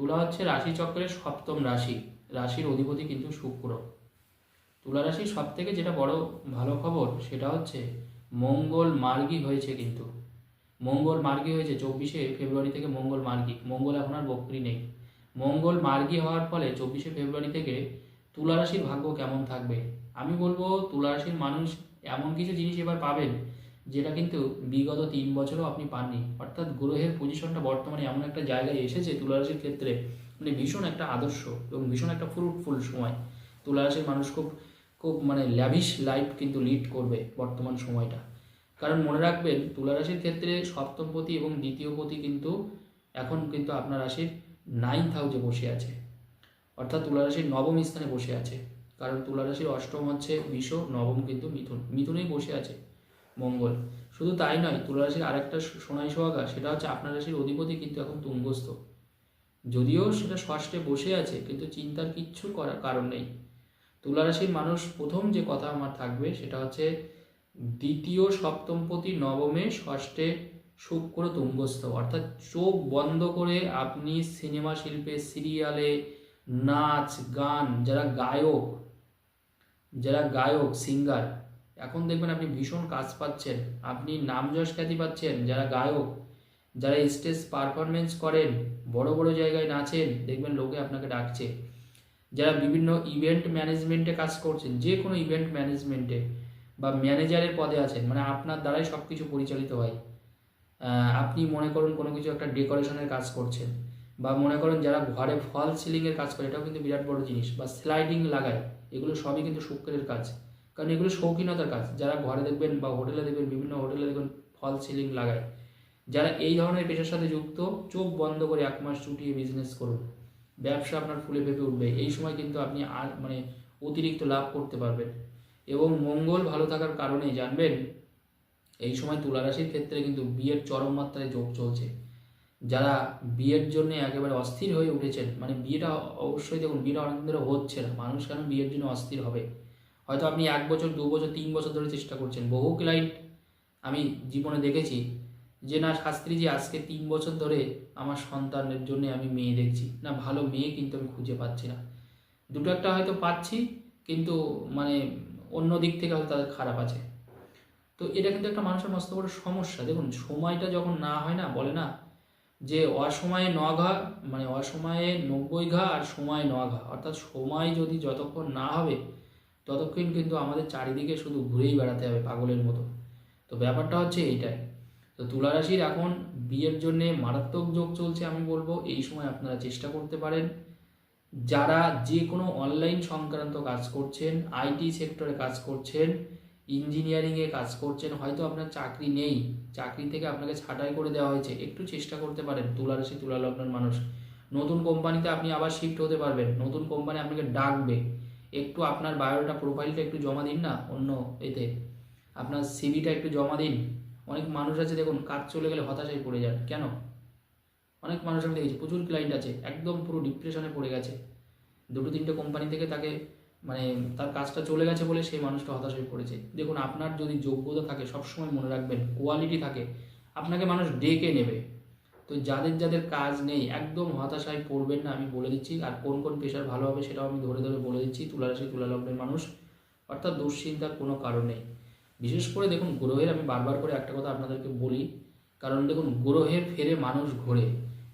তুলা হচ্ছে রাশিচক্রের সপ্তম রাশি, রাশির অধিপতি কিন্তু শুক্র। তুলা রাশির সব থেকে যেটা বড় ভালো খবর, সেটা হচ্ছে মঙ্গল মার্গী হয়েছে কিন্তু। মঙ্গল মার্গী হয়েছে, চব্বিশে ফেব্রুয়ারি থেকে মঙ্গল মার্গী মঙ্গল এখন আর বক্রি নেই। মঙ্গল মার্গী হওয়ার ফলে চব্বিশে ফেব্রুয়ারি থেকে তুলা রাশির ভাগ্য কেমন থাকবে? আমি বলব তুলা রাশির মানুষ এমন কিছু জিনিস এবার পাবেন যেটা কিন্তু বিগত তিন বছরও আপনি পাননি। অর্থাৎ গ্রহের পজিশনটা বর্তমানে এমন একটা জায়গায় এসেছে তুলা রাশির ক্ষেত্রে মানে ভীষণ একটা আদর্শ এবং ভীষণ একটা ফ্রুটফুল সময়। তুলা রাশির মানুষ খুব খুব মানে ল্যাভিশ লাইফ কিন্তু লিড করবে বর্তমান সময়টা। কারণ মনে রাখবেন তুলা রাশির ক্ষেত্রে সপ্তম পতি এবং দ্বিতীয় পতি কিন্তু এখন কিন্তু আপনার রাশির নাইন্থ হাউসে বসে আছে। অর্থাৎ তুলা রাশির নবম স্থানে বসে আছে। কারণ তুলা রাশির অষ্টম হচ্ছে বিষ নবম কিন্তু মিথুন। মিথুনেই বসে আছে। মঙ্গল। শুধু তাই নয় তুলা রাশির আরেকটা সোনাই সোহাগা, সেটা হচ্ছে আপনার রাশির অধিপতি কিন্তু এখন তুঙ্গস্থ। যদিও সেটা ষষ্ঠে বসে আছে, কিন্তু চিন্তার কিচ্ছু করার কারণ নেই। তুলা রাশির মানুষ, প্রথম যে কথা আমার থাকবে, সেটা হচ্ছে দ্বিতীয় সপ্তমপতি নবমে ষষ্ঠে শুক্র তুঙ্গস্থ। অর্থাৎ চোখ বন্ধ করে আপনি সিনেমা শিল্পে, সিরিয়ালে, নাচ, গান, যারা গায়ক যারা গায়ক, সিঙ্গার এখন দেখবেন আপনি ভীষণ কাজ পাচ্ছেন। আপনি নাম যশ খ্যাতি পাচ্ছেন, যারা গায়ক, যারা স্টেজ পারফরমেন্স করেন, বড় বড় জায়গায় নাচেন, দেখবেন লোকে আপনাকে ডাকছে। যারা বিভিন্ন ইভেন্ট ম্যানেজমেন্টে কাজ করছেন, যে কোনো ইভেন্ট ম্যানেজমেন্টে বা ম্যানেজারের পদে আছেন মানে আপনার দ্বারাই সব কিছু পরিচালিত হয়। আপনি মনে করুন কোনো কিছু একটা ডেকোরেশনের কাজ করছেন, বা মনে করেন যারা ঘরে ফল সিলিংয়ের কাজ করে, এটাও কিন্তু বিরাট বড় জিনিস, বা স্লাইডিং লাগায়, এগুলো সবই কিন্তু শুক্রের কাজ। কারণ এগুলো শৌখিনতার কাজ। যারা ঘরে দেখবেন বা হোটেলে দেখবেন, বিভিন্ন হোটেলে দেখবেন ফল সিলিং লাগায়। যারা এই ধরনের পেশার সাথে যুক্ত, চোখ বন্ধ করে এক মাস চুটিয়ে বিজনেস করুন। ব্যবসা আপনার ফুলে ফেপে উঠবে। এই সময় কিন্তু আপনি আর মানে অতিরিক্ত লাভ করতে পারবেন। এবং মঙ্গল ভালো থাকার কারণে, জানবেন, এই সময় তুলা রাশির ক্ষেত্রে কিন্তু বিয়ের চরম মাত্রায় যোগ চলছে। যারা বিয়ের জন্য একেবারে অস্থির হয়ে উঠেছেন মানে বিয়েটা অবশ্যই দেখুন, বিয়েটা অনেকদিন ধরে হচ্ছে না। মানুষ কেন বিয়ের জন্য অস্থির হবে? হয়তো আপনি এক বছর, দু বছর, তিন বছর ধরে চেষ্টা করছেন। বহু ক্লায়েন্ট আমি জীবনে দেখেছি যে, না, শাস্ত্রীজি, আজকে তিন বছর ধরে আমার সন্তানের জন্য আমি মেয়ে দেখছি। না, ভালো মেয়ে কিন্তু আমি খুঁজে পাচ্ছি না। দুটো একটা হয়তো পাচ্ছি, কিন্তু মানে অন্য দিক থেকে হয়তো তাদের খারাপ আছে। তো এটা কিন্তু একটা মানুষের মস্ত বড় সমস্যা। দেখুন, সময়টা যখন না হয় না, বলে না যে, অসময়ে ন ঘা মানে অসময়ে নব্বই ঘা আর সময় ন ঘা। অর্থাৎ সময় যদি যতক্ষণ না হবে ততক্ষণ কিন্তু আমাদের চারিদিকে শুধু ঘুরেই বেড়াতে হবে পাগলের মতো। তো ব্যাপারটা হচ্ছে এইটাই। তো তুলারাশির এখন বিয়ের জন্যে মারাত্মক যোগ চলছে আমি বলব, এই সময় আপনারা চেষ্টা করতে পারেন। যারা যে কোনো অনলাইন সংক্রান্ত কাজ করছেন, আইটি সেক্টরে কাজ করছেন ইঞ্জিনিয়ারিংয়ে কাজ করছেন, হয়তো আপনার চাকরি নেই, চাকরি থেকে আপনাকে ছাঁটাই করে দেওয়া হয়েছে, একটু চেষ্টা করতে পারেন তুলা রাশি তুলা লগ্নের মানুষ। নতুন কোম্পানিতে আপনি আবার শিফট হতে পারবেন, নতুন কোম্পানি আপনাকে ডাকবে। একটু আপনার বায়োডাটা প্রোফাইলটা একটু জমা দিন না, অন্য এতে। আপনার সিভিটা একটু জমা দিন। অনেক মানুষ আছে, দেখুন, কাজ চলে গেলে হতাশায় পড়ে যান। কেন? অনেক মানুষ আমি দেখেছি, প্রচুর ক্লায়েন্ট আছে, একদম পুরো ডিপ্রেশনে পড়ে গেছে। দুটো তিনটে কোম্পানি থেকে তাকে মানে তার কাজটা চলে গেছে বলে সেই মানুষটা হতাশ হয়ে পড়েছে। দেখুন, আপনার যদি যোগ্যতা থাকে, সবসময় মনে রাখবেন কোয়ালিটি থাকে। আপনাকে মানুষ ডেকে নেবে। তো যাদের যাদের কাজ নেই, একদম হতাশায় পড়বেন না, আমি বলে দিচ্ছি। আর কোন কোন পেশার ভালো হবে সেটাও আমি ধরে ধরে বলে দিচ্ছি, তুলারাশি, তুলালগ্নের মানুষ। অর্থাৎ দুশ্চিন্তার কোনো কারণ নেই। বিশেষ করে দেখুন, গ্রহের, আমি বারবার করে একটা কথা আপনাদেরকে বলি, কারণ দেখুন, গ্রহের ফেরে মানুষ ঘোরে।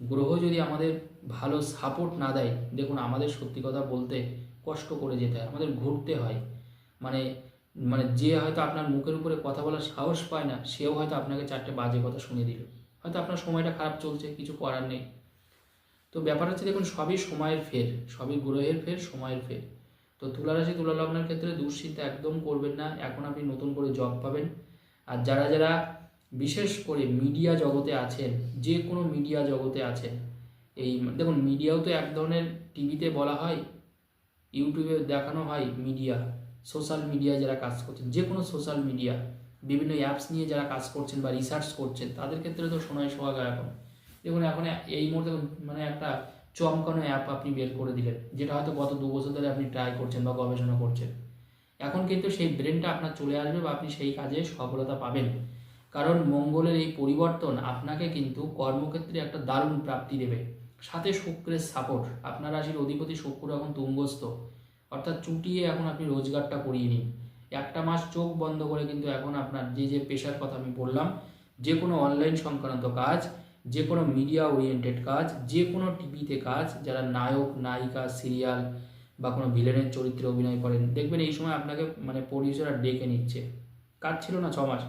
গ্রহ যদি আমাদের ভালো সাপোর্ট না দেয়, দেখুন, আমাদের সত্যি কথা বলতে কষ্ট করে যেতে হয়, আমাদের ঘুরতে হয়। মানে মানে যে হয়তো আপনার মুখের উপরে কথা বলার সাহস পায় না, সেও হয়তো আপনাকে চারটে বাজে কথা শুনে দিল। হয়তো আপনার সময়টা খারাপ চলছে, কিছু করার নেই। তো ব্যাপার হচ্ছে দেখুন, সবই সময়ের ফের, সবই গ্রহের ফের, সময়ের ফের। তো তুলা রাশি তুলা লগ্নের ক্ষেত্রে দুশ্চিন্তা একদম করবেন না। এখন আপনি নতুন করে জব পাবেন। আর যারা যারা বিশেষ করে মিডিয়া জগতে আছেন, যে কোনো মিডিয়া জগতে আছেন, এই দেখুন, মিডিয়াও তো এক ধরনের টিভিতে বলা হয়, ইউটিউবে দেখানো হয় মিডিয়া, সোশ্যাল মিডিয়ায় যারা কাজ করছেন, যে কোনো সোশ্যাল মিডিয়া। বিভিন্ন অ্যাপস নিয়ে যারা কাজ করছেন বা রিসার্চ করছেন, তাদের ক্ষেত্রে তো সোনায় সোহাগা এখন। দেখুন, এখন এই মুহূর্তে মানে একটা চমকানো অ্যাপ আপনি বের করে দিলেন, যেটা হয়তো গত দু বছর ধরে আপনি ট্রাই করছেন বা গবেষণা করছেন। এখন কিন্তু সেই ব্রেনটা আপনার চলে আসবে বা আপনি সেই কাজে সফলতা পাবেন। কারণ মঙ্গলের এই পরিবর্তন আপনাকে কিন্তু কর্মক্ষেত্রে একটা দারুণ প্রাপ্তি দেবে। সাথে শুক্রের সাপোর্ট আপনার রাশির অধিপতি শুক্র এখন তুঙ্গস্থ। অর্থাৎ চুটিয়ে এখন আপনি রোজগারটা করিয়ে নিন। একটা মাস চোখ বন্ধ করে কিন্তু এখন আপনার যে যে পেশার কথা আমি বললাম, যে কোনো অনলাইন সংক্রান্ত কাজ, যে কোনো মিডিয়া ওরিয়েন্টেড কাজ, যে কোনো টিভিতে কাজ, যারা নায়ক, নায়িকা সিরিয়াল বা কোনো ভিলেনের চরিত্রে অভিনয় করেন, দেখবেন এই সময় আপনাকে মানে প্রডিউসাররা ডেকে নিচ্ছে। কাজ ছিল না ছ মাস।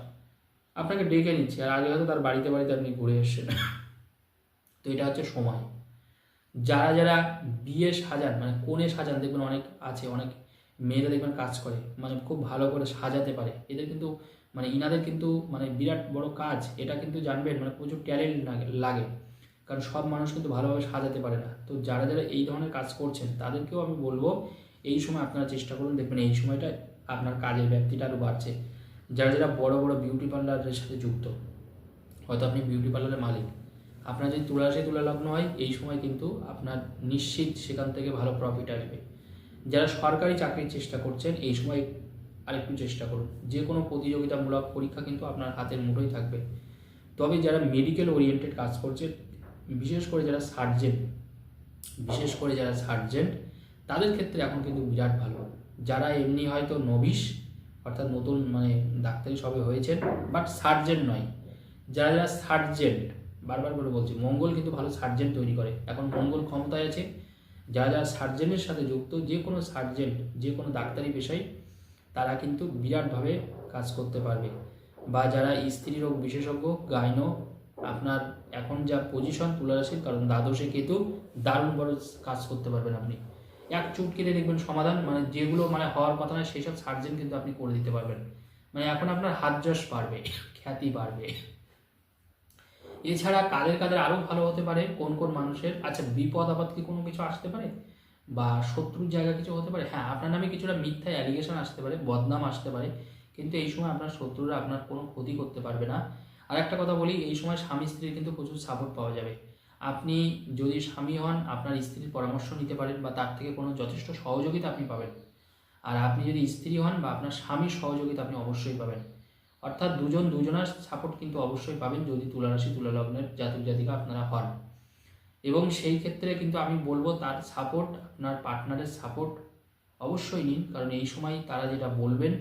আপনাকে ডেকে নিচ্ছে, আর আগে হয়তো তার বাড়িতে বাড়িতে আপনি ঘুরে এসছেন। তো এটা হচ্ছে সময়। যারা যারা বিয়ে সাজান মানে কোণে সাজান, দেখবেন অনেক আছে, অনেক মেয়েরা দেখবেন কাজ করে মানে খুব ভালো করে সাজাতে পারে। এদের কিন্তু মানে ইনাদের কিন্তু মানে বিরাট বড় কাজ। এটা কিন্তু জানবেন মানে প্রচুর ট্যালেন্ট লাগে। কারণ সব মানুষ কিন্তু ভালোভাবে সাজাতে পারে না। তো যারা যারা এই ধরনের কাজ করছেন, তাদেরকেও আমি বলব, এই সময় আপনারা চেষ্টা করুন। দেখবেন এই সময়টা আপনার কাজের ব্যাপ্তিটা আরও বাড়ছে। যারা যারা বড় বড় বিউটি পার্লারের সাথে যুক্ত, হয়তো আপনি বিউটি পার্লারের মালিক। আপনার যদি তুলা রাশি তুলা লগ্ন হয়, এই সময় কিন্তু আপনার নিশ্চিত সেখান থেকে ভালো প্রফিট আসবে। যারা সরকারি চাকরির চেষ্টা করছেন, এই সময় আরেকটু চেষ্টা করুন। যে কোনো প্রতিযোগিতামূলক পরীক্ষা কিন্তু আপনার হাতের মুঠোই থাকবে। তবে যারা মেডিকেল ওরিয়েন্টেড কাজ করছে বিশেষ করে যারা সার্জেন্ট বিশেষ করে যারা সার্জেন্ট তাদের ক্ষেত্রে এখন কিন্তু বিরাট ভালো। যারা এমনি হয়তো নবিশ অর্থাৎ নতুন মানে ডাক্তারি সবে হয়েছেন বাট সার্জেন্ট নয়। যারা যারা সার্জেন্ট বারবার করে বলছি, মঙ্গল কিন্তু ভালো সার্জেন্ট তৈরি করে। এখন মঙ্গল ক্ষমতায় আছে যারা যারা সার্জেনের সাথে যুক্ত, যে কোনো সার্জেন্ট যে কোনো ডাক্তারি পেশায়, তারা কিন্তু বিরাটভাবে কাজ করতে পারবে। বা যারা স্ত্রী রোগ বিশেষজ্ঞ গাইনো আপনার এখন যা পজিশন তুলে রাশির কারণ, দ্বাদশে কেতু, দারুণ বড় কাজ করতে পারবেন আপনি। এক চুটকিতে দেখবেন সমাধান মানে যেগুলো মানে হওয়ার কথা নয় সেই সব সার্জেন কিন্তু আপনি করে দিতে পারবেন। মানে এখন আপনার হাত যশ বাড়বে, খ্যাতি বাড়বে। এছাড়া কাদের কাদের আরও ভালো হতে পারে? কোন কোন মানুষের? আচ্ছা বিপদ আপদ কি কোনো কিছু আসতে পারে? বা শত্রুর জায়গা কিছু হতে পারে? হ্যাঁ আপনার নামে কিছুটা মিথ্যা অ্যালিগেশন আসতে পারে, বদনাম আসতে পারে। কিন্তু এই সময় আপনার শত্রুরা আপনার কোনো ক্ষতি করতে পারবে না। আর একটা কথা বলি, এই সময় স্বামী স্ত্রীর কিন্তু প্রচুর সাপোর্ট পাওয়া যাবে। আপনি যদি স্বামী হন, আপনার স্ত্রীর পরামর্শ নিতে পারেন বা তার থেকে কোনো যথেষ্ট সহযোগিতা আপনি পাবেন। আর আপনি যদি স্ত্রী হন বা আপনার স্বামীর সহযোগিতা আপনি অবশ্যই পাবেন। অর্থাৎ দুজন দুজনের সাপোর্ট কিন্তু অবশ্যই পাবেন যদি তুলারাশি তুলা লগ্নের জাতক জাতিকা আপনারা হন। এবং সেই ক্ষেত্রে কিন্তু আমি বলব তার সাপোর্ট আপনার পার্টনারের সাপোর্ট অবশ্যই নিন। কারণ এই সময় তারা যেটা বলবেন,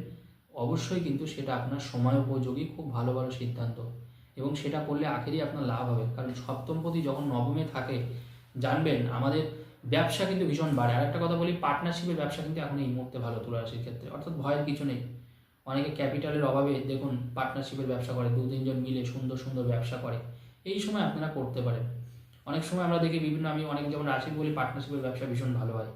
অবশ্যই কিন্তু সেটা আপনার সময় উপযোগী, খুব ভালো ভালো সিদ্ধান্ত। এবং সেটা করলে আখেরই আপনার লাভ হবে। কারণ সপ্তমপতি যখন নবমে থাকে, জানবেন আমাদের ব্যবসা কিন্তু ভীষণ বাড়ে। আর একটা কথা বলি পার্টনারশিপের ব্যবসা কিন্তু এখন এই মুহূর্তে ভালো তুলারাশির ক্ষেত্রে। অর্থাৎ ভয়ের কিছু নেই। অনেকে ক্যাপিটালের অভাবে, দেখুন পার্টনারশিপের ব্যবসা করে দু তিনজন মিলে সুন্দর সুন্দর ব্যবসা করে। এই সময় আপনারা করতে পারেন। অনেক সময় আমরা দেখি বিভিন্ন, আমি অনেক, যেমন রাশি বলি পার্টনারশিপের ব্যবসা ভীষণ ভালো হয়।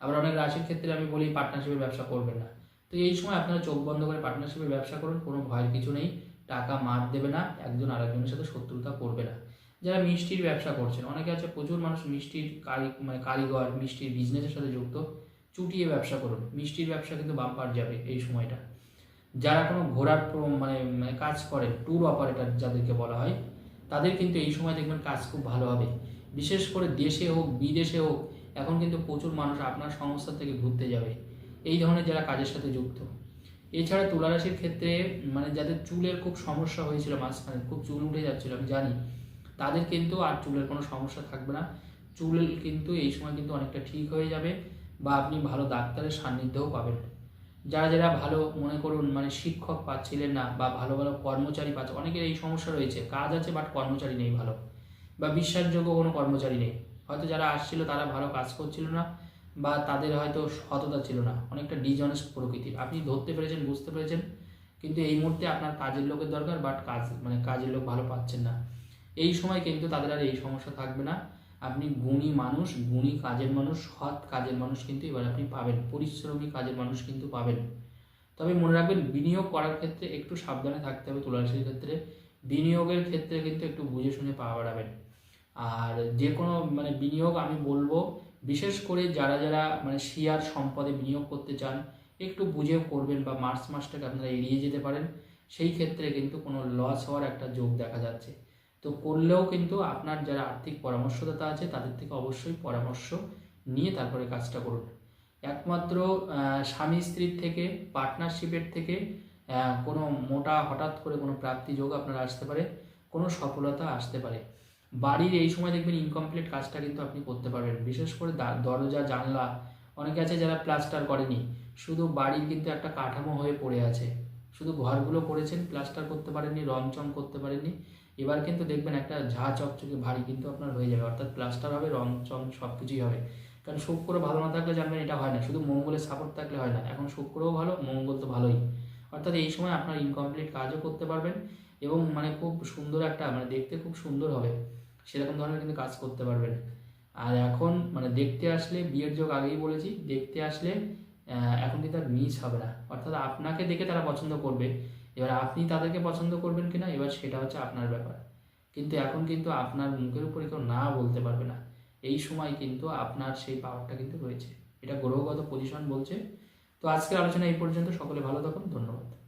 আবার অনেক রাশির ক্ষেত্রে আমি বলি পার্টনারশিপের ব্যবসা করবেন না। তো এই সময় আপনারা চোখ বন্ধ করে পার্টনারশিপের ব্যবসা করুন, কোনো ভয়ের কিছু নেই। টাকা মার দেবে না, একজন আরেকজনের সাথে শত্রুতা করবে না। যারা মিষ্টির ব্যবসা করছেন, অনেকে আছে, প্রচুর মানুষ মিষ্টির কারি মানে কারিগর, মিষ্টির বিজনেসের সাথে যুক্ত। চুটিয়ে ব্যবসা করুন। মিষ্টির ব্যবসা কিন্তু বাম্পার যাবে এই সময়টা। যারা কোনো ঘোরার মানে মানে কাজ করে ট্যুর অপারেটর যাদেরকে বলা হয়, তাদের কিন্তু এই সময় দেখবেন কাজ খুব ভালো হবে। বিশেষ করে দেশে হোক, বিদেশে হোক, এখন কিন্তু প্রচুর মানুষ আপনার সংস্থা থেকে ঘুরতে যাবে। এই ধরনের যারা কাজের সাথে যুক্ত। এছাড়া তুলারাশির ক্ষেত্রে মানে যাদের চুলের খুব সমস্যা হয়েছিল মাঝখানে, খুব চুল উঠে যাচ্ছিল, আমি জানি, তাদের কিন্তু আর চুলের কোনো সমস্যা থাকবে না। চুল কিন্তু এই সময় কিন্তু অনেকটা ঠিক হয়ে যাবে বা আপনি ভালো ডাক্তারের সান্নিধ্যও পাবেন। যারা যারা ভালো মনে করুন মানে শিক্ষক পাচ্ছিলেন না বা ভালো ভালো কর্মচারী পাচ্ছে, অনেকের এই সমস্যা রয়েছে, কাজ আছে বাট কর্মচারী নেই ভালো বা বিশ্বাসযোগ্য কোনো কর্মচারী নেই। হয়তো যারা আসছিল তারা ভালো কাজ করছিল না বা তাদের হয়তো সততা ছিল না, অনেকটা ডিজনেস্ট প্রকৃতির। আপনি ধরতে পেরেছেন, বুঝতে পেরেছেন, কিন্তু এই মুহূর্তে আপনার কাজের লোকের দরকার বাট কাজ মানে কাজের লোক ভালো পাচ্ছেন না। এই সময় কিন্তু তাদের আর এই সমস্যা থাকবে না। আপনি গুণী মানুষ, গুণী কাজের মানুষ, সৎ কাজের মানুষ কিন্তু এবার আপনি পাবেন, পরিশ্রমী কাজের মানুষ কিন্তু পাবেন। তবে মনে রাখবেন, বিনিয়োগ করার ক্ষেত্রে একটু সাবধানে থাকতে হবে তুলারাশির ক্ষেত্রে। বিনিয়োগের ক্ষেত্রে কিন্তু একটু বুঝে শুনে পা বাড়াবেন। আর যে কোনো মানে বিনিয়োগ আমি বলব, বিশেষ করে যারা যারা মানে শেয়ার সম্পদে বিনিয়োগ করতে চান, একটু বুঝে করবেন বা মার্চ মাসটাকে আপনারা এড়িয়ে যেতে পারেন। সেই ক্ষেত্রে কিন্তু কোনো লস হওয়ার একটা যোগ দেখা যাচ্ছে। তো করলেও কিন্তু আপনার যারা আর্থিক পরামর্শদাতা আছে, তাদের থেকে অবশ্যই পরামর্শ নিয়ে তারপরে কাজটা করুন। একমাত্র স্বামী স্ত্রীর থেকে পার্টনারশিপের থেকে কোনো মোটা হঠাৎ করে কোনো প্রাপ্তি যোগ আপনার আসতে পারে, কোনো সফলতা আসতে পারে। বাড়ির এই সময় দেখবেন ইনকমপ্লিট কাজটা কিন্তু আপনি করতে পারবেন। বিশেষ করে দরজা, জানলা, অনেকে আছে যারা প্লাস্টার করেনি। শুধু বাড়ির কিন্তু একটা কাঠামো হয়ে পড়ে আছে। শুধু ঘরগুলো করেছেন প্লাস্টার করতে পারেননি, রং চং করতে পারেননি। এবার কিন্তু দেখবেন একটা ঝা চকচকে ভারী কিন্তু আপনার হয়ে যাবে। অর্থাৎ প্লাস্টার হবে, রং চং সব কিছুই হবে। কারণ শুক্র ভালো না থাকলে জানবেন এটা হয় না। শুধু মঙ্গলের সাপোর্ট থাকলে হয় না। এখন শুক্রও ভালো, মঙ্গল তো ভালোই। অর্থাৎ এই সময় আপনার ইনকমপ্লিট কাজও করতে পারবেন এবং মানে খুব সুন্দর একটা মানে দেখতে খুব সুন্দর হবে। সেরকম ধরনের কিন্তু কাজ করতে পারবেন। আর এখন মানে দেখতে আসলে, বিয়ের যোগ আগেই বলেছি, দেখতে আসলে এখন কিন্তু আর মিস হবে না। অর্থাৎ আপনাকে দেখে তারা পছন্দ করবে। এবার আপনি তাদেরকে পছন্দ করবেন কিনা, এবার সেটা হচ্ছে আপনার ব্যাপার। কিন্তু এখন কিন্তু আপনার মুখের উপরে কেউ না বলতে পারবে না। এই সময় কিন্তু আপনার সেই পাওয়ারটা কিন্তু রয়েছে। এটা গ্রহগত পজিশন বলছে। তো আজকের আলোচনা এই পর্যন্ত। সকলে ভালো থাকুন। ধন্যবাদ।